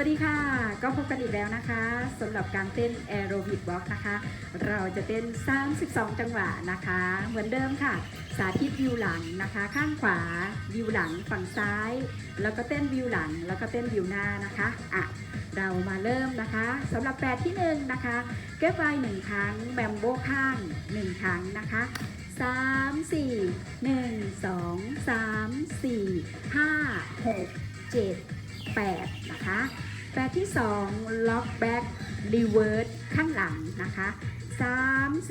วัสดีค่ะ ก็พบกันอีกแล้วนะคะสำหรับการเต้นแอโรบิกบล็อกนะคะ เราจะเต้น 32 จังหวะนะคะ เหมือนเดิมค่ะ สาธิตวิวหลังนะคะ ข้างขวาวิวหลังฝั่งซ้าย แล้วก็เต้นวิวหลัง แล้วก็เต้นวิวหน้านะคะอะเรามาเริ่มนะคะสำหรับแปดที่หนึ่งนะคะเก็บไว้หนึ่งครั้งแบมโบข้างหนึ่งครั้งนะคะสามสี่หนึ่งสองสามสี่ห้าหกเจ็ด8นะคะ แปดที่ 2 ล็อกแบ็กรีเวิร์สข้างหลังนะคะ 3 4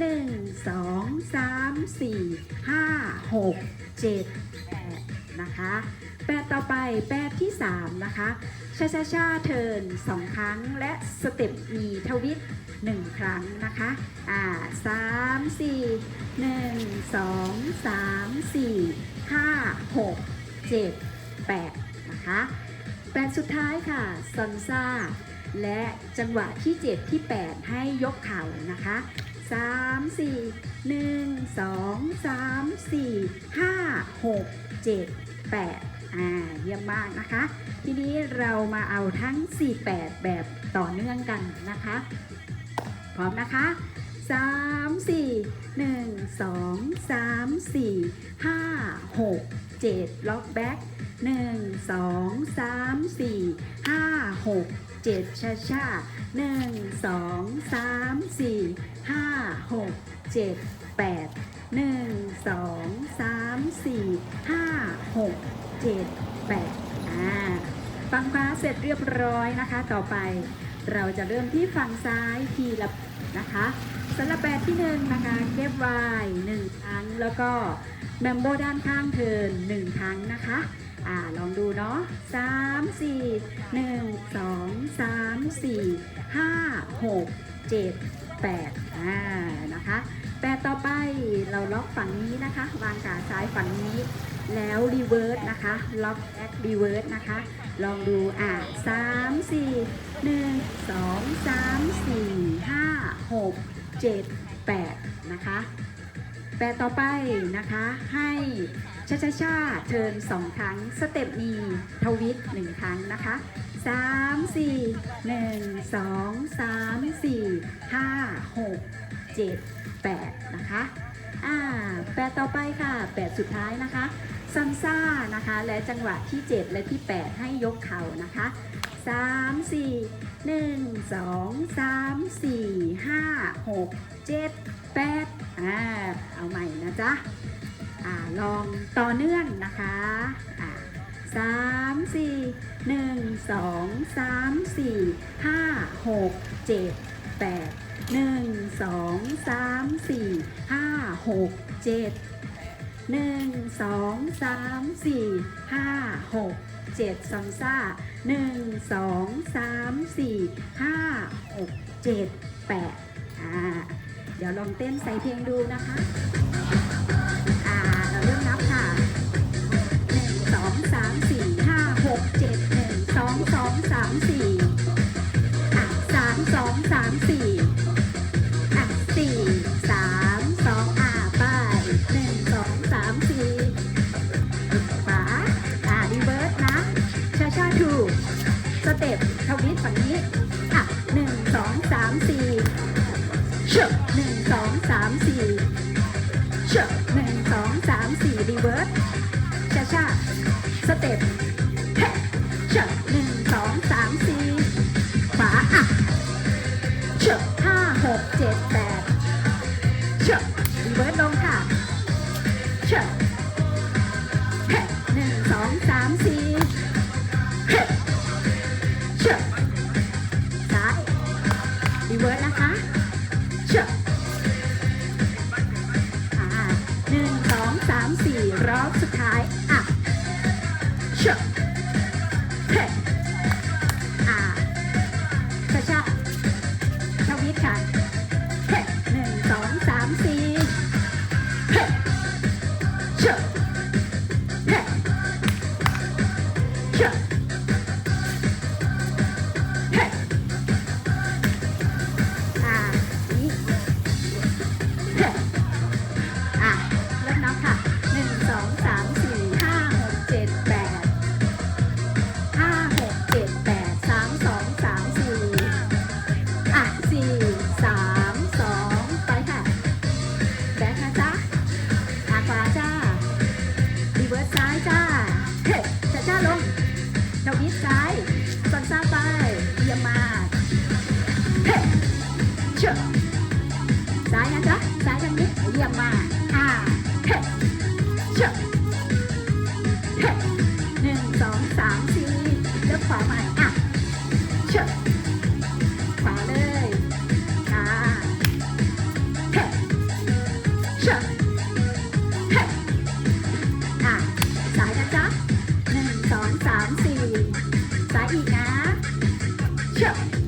1 2 3 4 5 6 7 8นะคะแปดต่อไปแปดที่ 3 นะคะชาชาชาเทิร์น2 ครั้งและสเต็ปมีทวิต1 ครั้งนะคะ อ่าสามสี่หนึ่งสองสามสี่ห้าหกเจ็ดแปดนะคะ แปดสุดท้ายค่ะซอนซ่า และจังหวะที่ 7 ที่ 8 ให้ยกเข่านะคะ 3 4 1 2 3 4 5 6 7 8อ่าเยี่ยมมากนะคะ ทีนี้เรามาเอาทั้ง 4 8 แบบต่อเนื่องกันนะคะ พร้อมนะคะ3 4 1 2 3 4 5 6 7 ล็อกแบ็ ก1 2 3 4 5 6 7ชาชา1 2 3 4 5 6 7 8 1 2 3 4 5 6 7 8อ่าฟังฟ้าเสร็จเรียบร้อยนะคะ ต่อไป เราจะเริ่มที่ฝั่งซ้ายทีละนะคะสำหรับแบบที่หนึ่งนะคะเก็บไว้หนึ่งครั้งแล้วก็แมมโบด้านข้างเทินหนึ่งครั้งนะคะ อ่าลองดูเนาะสามสี่หนึ่งสองสามสี่ห้าหกเจ็ดแปดอ่านะคะแปดต่อไปเราล็อกฝั่งนี้นะคะ วางขาซ้ายฝั่งนี้ แล้วรีเวิร์สนะคะ ล็อกแบ็กรีเวิร์สนะคะ ลองดูอะสามสี่หนึ่งสองสามสี่ห้าหกเจ็ดแปดนะคะ แปดต่อไปนะคะให้ชาชาชาเทิร์นสองครั้ง สเต็ปมีทวิตหนึ่งครั้งนะคะสามสี่หนึ่งสองสามสี่ห้าหกเจ็ดแปดนะคะอ่าแปดต่อไปค่ะแปดสุดท้ายนะคะซัมซ่านะคะ และจังหวะที่ 7 และที่ 8 ให้ยกเข่านะคะ 3 4 1 2 3 4 5 6 7 8อ่าเอาใหม่นะจ๊ะอ่าลองต่อเนื่องนะคะอ่าสามสี่หนึ่งสองสามสี่ห้าหกเจ็ดแปดหนึ่งสองสามสี่ห้าหกเจ็ด หนึ่งสองสามสี่ห้าหกเจ็ดซัมซ่าหนึ่งสองสามสี่ห้าหกเจ็ดแปดอ่าเดี๋ยวลองเต้นใส่เพลงดูนะคะอ่าเราเริ่มนับค่ะหนึ่งสองสามสี่ห้าหกเจ็ดหนึ่งสองสองสามสี่ ต็ปทวิตฝั่งนี้อะหนึ่งสองสามสี่เชอะหนึ่งสองสามสี่ สามสี่รอบสุดท้าย อะเชอะเฮ้อะกระชากทวิตค่ะ เบิร์ดซ้ายจ้าเฮ้ชาชาลงดอกนี้ซ้ายสอนซ้าไปเยี่ยมมากเฮ้เชื่อซ้ายนะจ๊ะซ้ายทางนี้เยี่ยมมากอ่าเฮ้ Yeah.